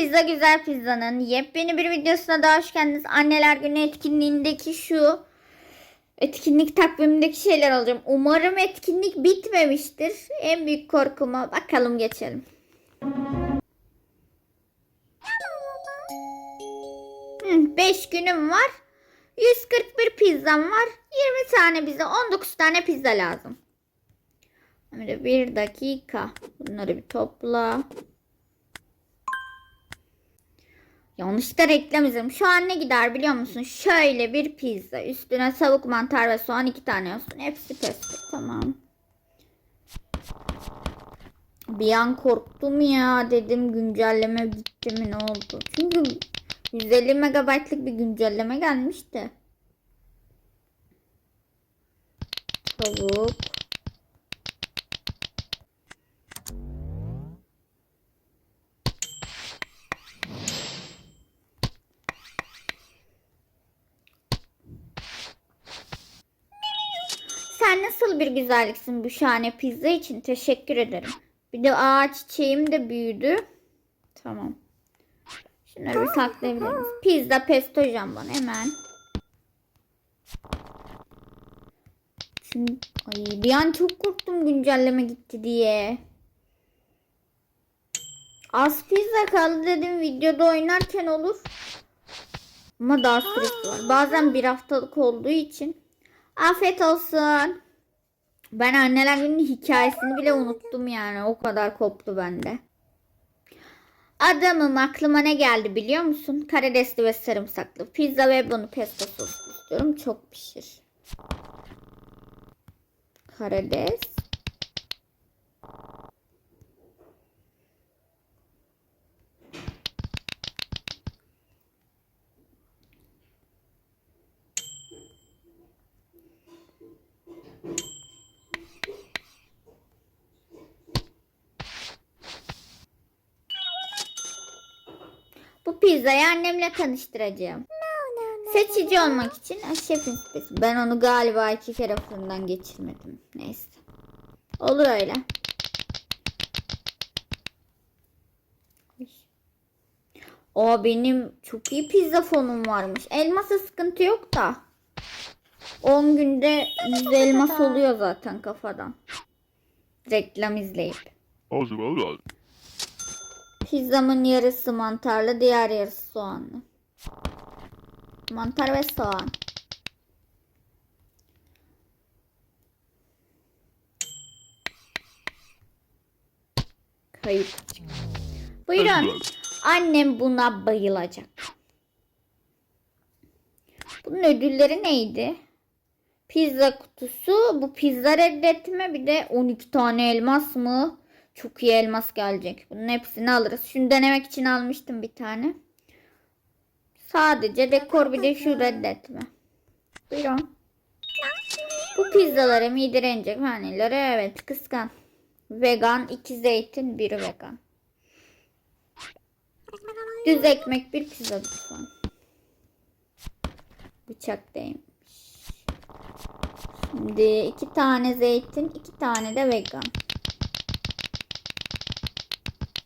Pizza Güzel Pizza'nın yepyeni bir videosuna da hoş geldiniz. Anneler Günü etkinliğindeki şu etkinlik takvimindeki şeyler alacağım. Umarım etkinlik bitmemiştir. En büyük korkuma bakalım geçelim. 5 günüm var. 141 pizzam var. 20 tane bize 19 tane pizza lazım. Bir dakika. Bunları bir topla. Yanlışlıkla reklam izledim. Şu an ne gider biliyor musun? Şöyle bir pizza. Üstüne tavuk, mantar ve soğan iki tane olsun. Hepsi pesto. Tamam. Bir an korktum ya. Dedim güncelleme gitti mi ne oldu? Çünkü 150 megabaytlık bir güncelleme gelmişti. Tavuk. Sen nasıl bir güzelliksin bu şahane pizza için teşekkür ederim. Bir de ağaç çiçeğim de büyüdü. Tamam. Şunları bir saklayabiliriz. Pizza pesto jambon hemen. Çünkü ay, bir an çok korktum güncelleme gitti diye. Az pizza kaldı dedim videoda oynarken olur. Ama daha süresi var. Bazen bir haftalık olduğu için. Afiyet olsun. Ben anneler gününün hikayesini bile unuttum yani. O kadar koptu bende. Adamım aklıma ne geldi biliyor musun? Karidesli ve sarımsaklı. Pizza ve bunu pesto soslu istiyorum. Çok pişir. Karides. Pizzayı annemle tanıştıracağım. Seçici olmak için şefin sitesi. Ben onu galiba iki kere fırından geçirmedim. Neyse. Olur öyle. O benim çok iyi pizza fonum varmış. Elmasa sıkıntı yok da. 10 günde 100 elmas oluyor zaten kafadan. Reklam izleyip. Pizzamın yarısı mantarlı, diğer yarısı soğanlı. Mantar ve soğan. Kayıp. Buyurun. Annem buna bayılacak. Bunun ödülleri neydi? Pizza kutusu. Bu pizza reddetme. Bir de 12 tane elmas mı? Çok iyi elmas gelecek. Bunun hepsini alırız. Şunu denemek için almıştım bir tane. Sadece dekor bir de şu reddetme. Buyurun. Bu pizzaları mide renecek haneleri evet kıskan. Vegan iki zeytin biri vegan. Düz ekmek bir pizza lütfen. Bıçak değmiş. Şimdi iki tane zeytin iki tane de vegan.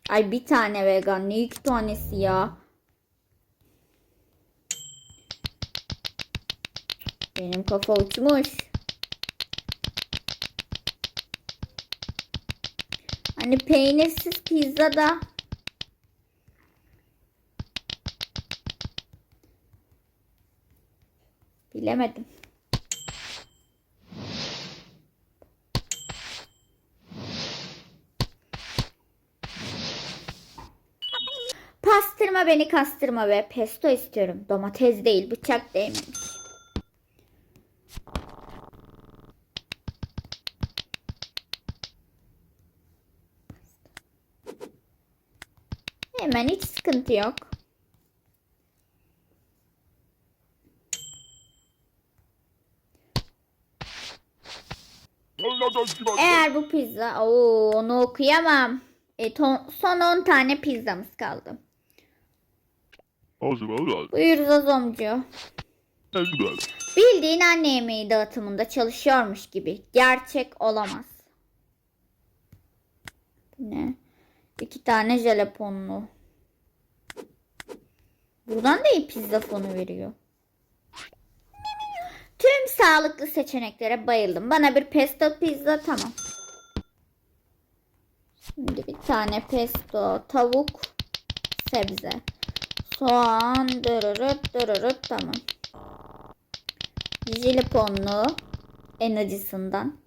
Ay bir tane vegan. Ne iki tanesi ya? Benim kafa uçmuş. Hani peynirsiz pizza da bilemedim. Beni kastırma ve pesto istiyorum. Domates değil bıçak değmemiş. Hemen hiç sıkıntı yok. Eğer bu pizza, oo onu okuyamam. E, ton- son 10 tane pizzamız kaldı. Buyur Zazomcu. Bildiğin anne yemeği dağıtımında çalışıyormuş gibi. Gerçek olamaz. Ne? İki tane jelaponlu. Buradan da iyi pizza fonu veriyor. Tüm sağlıklı seçeneklere bayıldım. Bana bir pesto pizza tamam. Şimdi bir tane pesto, tavuk, sebze, soğan, dırırıt dırırıt tamam. Jiliponlu en acısından.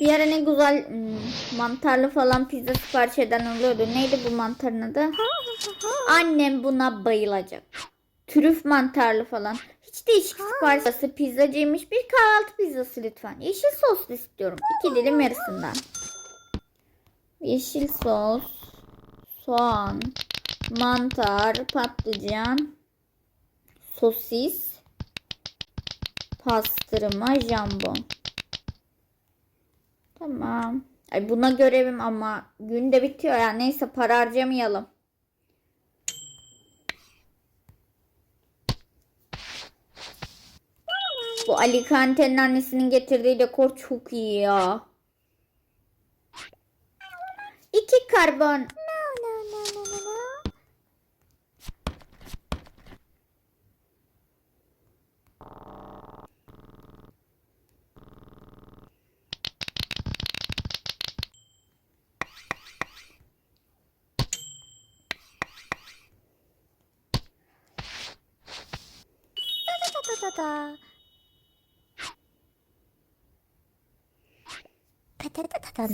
Bir ara ne güzel hmm, mantarlı falan pizza sipariş eden oluyordu. Neydi bu mantarın adı? Annem buna bayılacak. Trüf mantarlı falan. Hiç değişik siparişi pizzacıymış. Bir kahvaltı pizzası lütfen. Yeşil soslu istiyorum. İki dilim yarısından. Yeşil sos, soğan, mantar, patlıcan, sosis, pastırma, jambon. Tamam. Ay buna görevim ama günde bitiyor ya. Neyse para harcamayalım. Bu Alicante'nin annesinin getirdiği dekor çok iyi ya. İki karbon.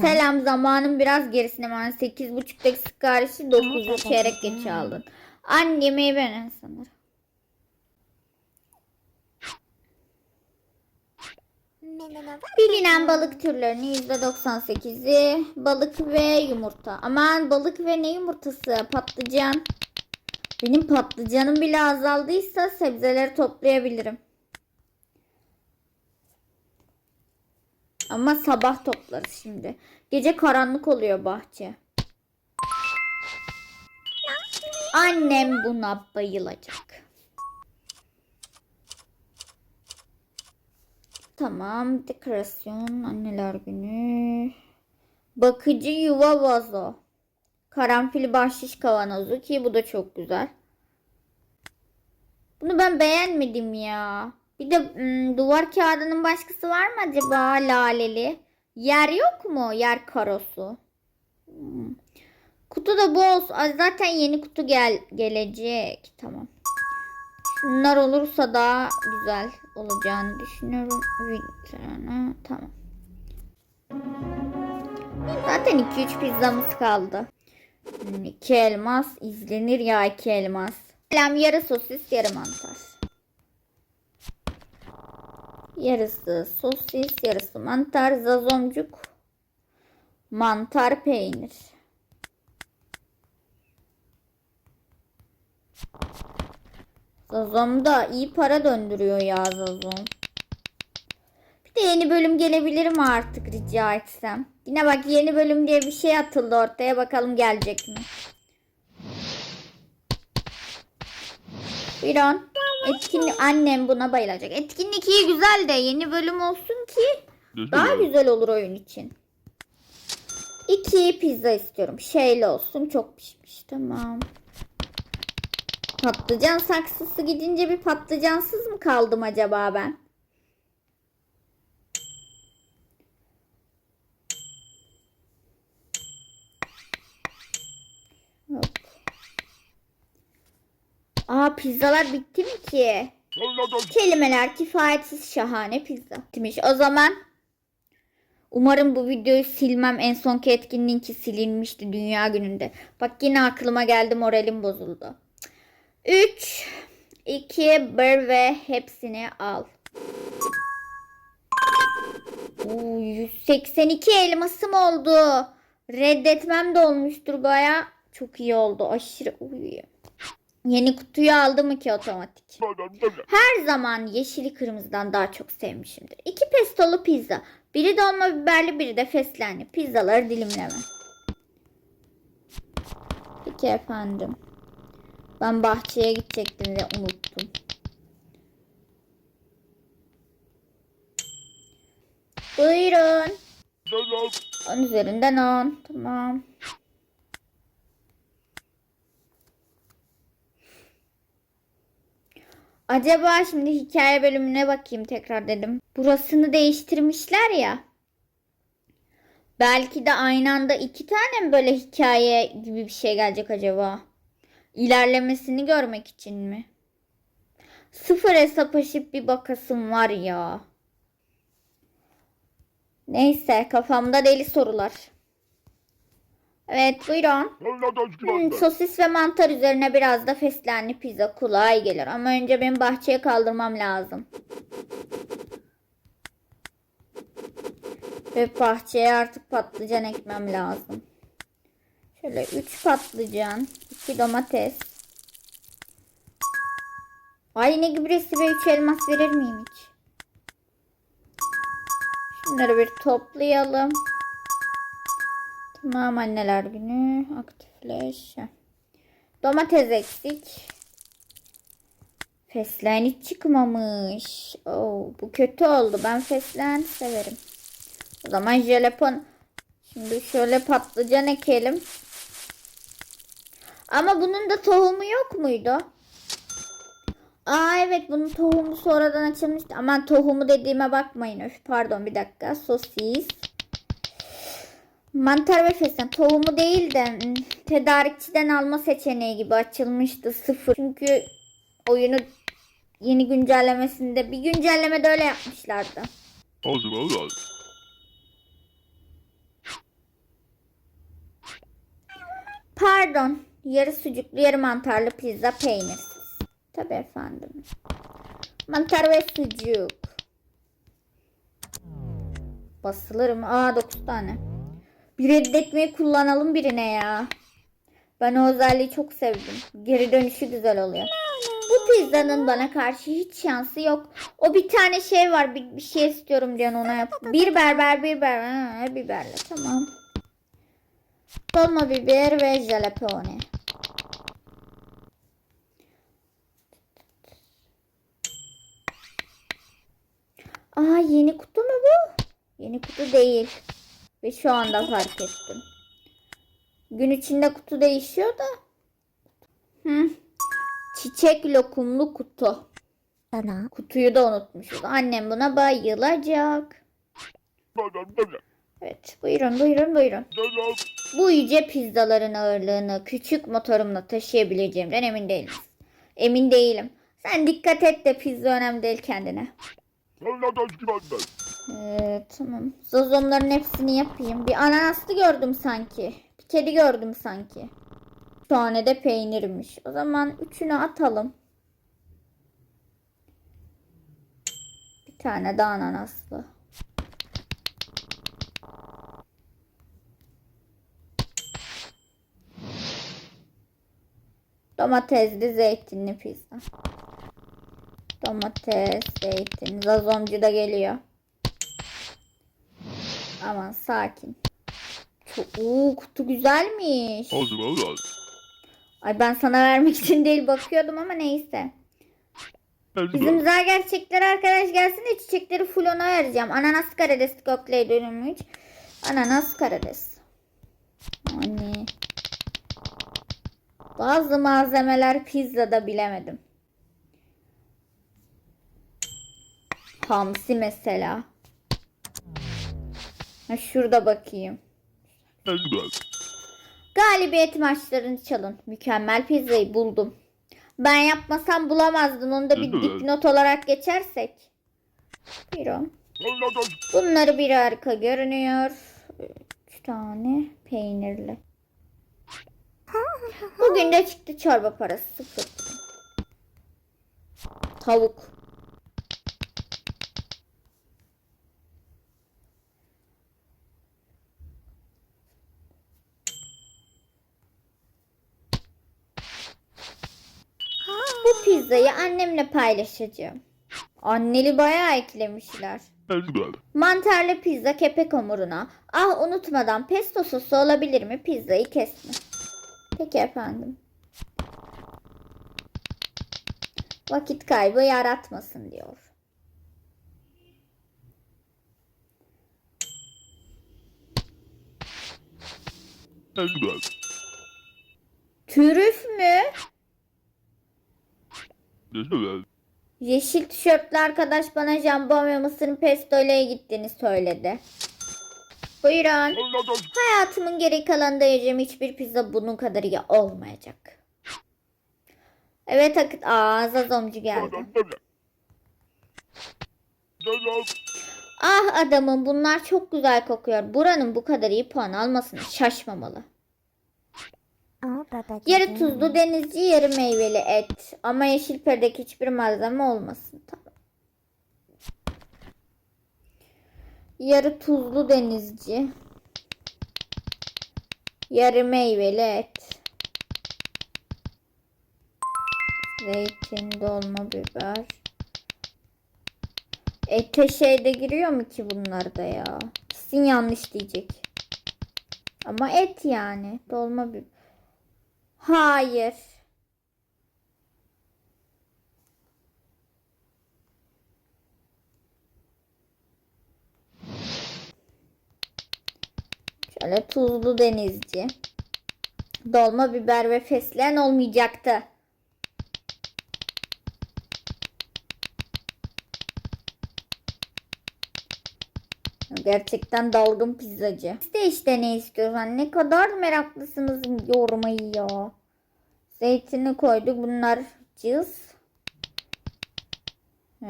Selam zamanın biraz gerisine ben 8.30'daki siparişi 9'u çeyrek geç aldın. Anne yemeği ben sanırım. Bilinen balık türlerinin %98'i balık ve yumurta. Aman balık ve ne yumurtası? Patlıcan. Benim patlıcanım bile azaldıysa sebzeleri toplayabilirim. Ama sabah toplarız şimdi. Gece karanlık oluyor bahçe. Annem buna bayılacak. Tamam. Dekorasyon. Anneler günü. Bakıcı yuva vazo. Karanfil bahşiş kavanozu ki bu da çok güzel. Bunu ben beğenmedim ya. Bir de duvar kağıdının başkası var mı acaba laleli? Yer yok mu? Yer karosu. Hmm. Kutu da bu olsun. Zaten yeni kutu gel gelecek. Tamam. Bunlar olursa daha güzel olacağını düşünüyorum. Vitrine, Tamam. Zaten 2-3 pizzamız kaldı. 2 elmas izlenir ya 2 elmas. Yarı sosis yarı mantar. Yarısı sosis yarısı mantar zazomcuk. Mantar peynir. Zazom da iyi para döndürüyor ya Zazom. Bir de yeni bölüm gelebilir mi artık rica etsem? Yine bak yeni bölüm diye bir şey atıldı ortaya bakalım gelecek mi? Buyurun. Etkinlik annem buna bayılacak. Etkinlik iyi güzel de yeni bölüm olsun ki daha güzel olur oyun için. İki pizza istiyorum. Şeyli olsun çok pişmiş. Tamam. Patlıcan saksısı gidince bir patlıcansız mı kaldım acaba ben? Pizzalar bitti mi ki? Kelimeler kifayetsiz şahane pizza. Bitmiş. O zaman umarım bu videoyu silmem. En sonki etkinliğinki silinmişti dünya gününde. Bak yine aklıma geldi moralim bozuldu. 3 2 1 ve hepsini al. Oo, 182 elmasım oldu. Reddetmem de olmuştur baya. Çok iyi oldu. Aşırı uy. Yeni kutuyu aldı mı ki otomatik? Her zaman yeşili kırmızıdan daha çok sevmişimdir. İki pestolu pizza. Biri dolma biberli biri de fesleğenli. Pizzaları dilimleme. Peki efendim. Ben bahçeye gidecektim ve unuttum. Buyurun. 10 üzerinden 10. Tamam. Acaba şimdi hikaye bölümüne bakayım tekrar dedim. Burasını değiştirmişler ya. Belki de aynı anda iki tane mi böyle hikaye gibi bir şey gelecek acaba? İlerlemesini görmek için mi? Sıfır hesap açıp bir bakasım var ya. Neyse kafamda deli sorular. Evet buyurun. Hmm, sosis ve mantar üzerine biraz da fesleğenli pizza kolay gelir. Ama önce benim bahçeye kaldırmam lazım. Ve bahçeye artık patlıcan ekmem lazım. Şöyle 3 patlıcan, 2 domates. Ay ne gübresi ve 3 elmas verir miyim hiç? Şunları bir toplayalım. Tamam anneler günü. Aktifleş. Domates eksik. Fesleğen hiç çıkmamış. Oo, bu kötü oldu. Ben fesleğen severim. O zaman jelepon. Şimdi şöyle patlıcan ekelim. Ama bunun da tohumu yok muydu? Aa evet bunun tohumu sonradan açılmıştı. Aman tohumu dediğime bakmayın. Öf pardon bir dakika. Sosis. Mantar ve fesleğen tohumu değil de hmm, tedarikçiden alma seçeneği gibi açılmıştı sıfır. Çünkü oyunu yeni güncellemesinde bir güncellemede öyle yapmışlardı. Hazır olsun. Pardon. Yarı sucuklu yarı mantarlı pizza peynirsiz. Tabii efendim. Mantar ve sucuk. Basılır mı? Aa 9 tane. Bir reddetmeyi kullanalım birine ya. Ben o özelliği çok sevdim. Geri dönüşü güzel oluyor. Bu pizzanın bana karşı hiç şansı yok. O bir tane şey var. Bir, bir şey istiyorum diyen ona yap. Bir berber bir berber. Ha, biberle tamam. Dolma biber ve jalapeno. Aa yeni kutu mu bu? Yeni kutu değil. Ve şu anda fark ettim. Gün içinde kutu değişiyor da. Hı. Çiçek lokumlu kutu. Sana Kutuyu da unutmuşuz. Annem buna bayılacak. Evet buyurun buyurun buyurun. Bu yüce pizzaların ağırlığını küçük motorumla taşıyabileceğimden emin değilim. Emin değilim. Sen dikkat et de pizza önemli değil kendine. Tamam. Zozomların hepsini yapayım. Bir ananaslı gördüm sanki. Bir kedi gördüm sanki. Bir tane de peynirmiş. O zaman üçünü atalım. Bir tane de ananaslı. Domatesli zeytinli pizza. Domates, zeytin. Zazomcu da geliyor. Aman sakin. Çok, Oo, kutu güzelmiş. Hazır olsun. Ay ben sana vermek için değil bakıyordum ama neyse. Bizim güzel gerçekleri arkadaş gelsin de çiçekleri full ona vereceğim. Ananas karides dönümü üç. Ananas karides. Hani. Bazı malzemeler pizzada bilemedim. Hamsi mesela. Ha, şurada bakayım. Galibiyet maçlarını çalın. Mükemmel pizzayı buldum. Ben yapmasam bulamazdın. Onu da bir dipnot olarak geçersek. Buyurun. Bunları bir harika görünüyor. Üç tane peynirli. Bugün de çıktı çorba parası sıfır. Tavuk. Bu pizzayı annemle paylaşacağım. Anneli bayağı eklemişler. Mantarlı pizza kepek hamuruna. Ah unutmadan pesto sosu olabilir mi? Pizzayı kesme. Peki efendim. Vakit kaybı yaratmasın diyor. Trüf mü? Yeşil tişörtlü arkadaş bana jambon ve mısırın pestoyla gittiğini söyledi. Buyurun. Hayatımın geri kalanında yiyeceğim hiçbir pizza bunun kadar iyi olmayacak. Evet akıt. Aa Zazomcu geldi. Ah adamım bunlar çok güzel kokuyor. Buranın bu kadar iyi puan almasına şaşmamalı. Yarı tuzlu denizci yarı meyveli et. Ama yeşil perdeki hiçbir malzeme olmasın. Tamam. Yarı tuzlu denizci. Yarı meyveli et. Zeytin, dolma biber. Ete şey de giriyor mu ki bunlar da ya? Kesin yanlış diyecek. Ama et yani. Dolma biber. Hayır. Şöyle tuzlu denizci. Dolma biber ve fesleğen olmayacaktı. Gerçekten dalgın pizzacı. İşte işte ne istiyorsan. Ne kadar meraklısınız yormayı ya. Zeytini koyduk. Bunlar cız. Ee,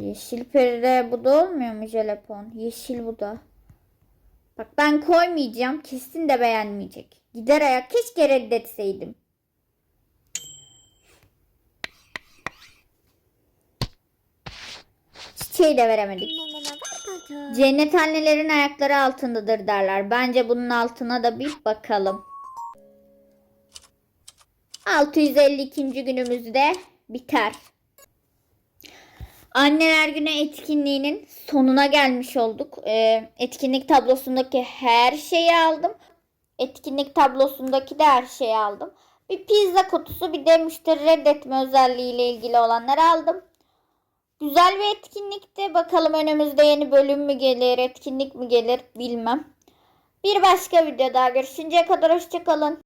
yeşil peride bu da olmuyor mu jelepon? Yeşil bu da. Bak ben koymayacağım. Kesin de beğenmeyecek. Gider ayak keşke reddetseydim. Çiçeği de veremedik. Cennet annelerin ayakları altındadır derler. Bence bunun altına da bir bakalım. 652. günümüzde biter. Anneler Günü etkinliğinin sonuna gelmiş olduk. Ee, etkinlik tablosundaki her şeyi aldım. Etkinlik tablosundaki de her şeyi aldım. Bir pizza kutusu bir de müşteri reddetme özelliğiyle ilgili olanları aldım. Güzel bir etkinlikti. Bakalım önümüzde yeni bölüm mü gelir, etkinlik mi gelir bilmem. Bir başka videoda görüşünceye kadar hoşçakalın.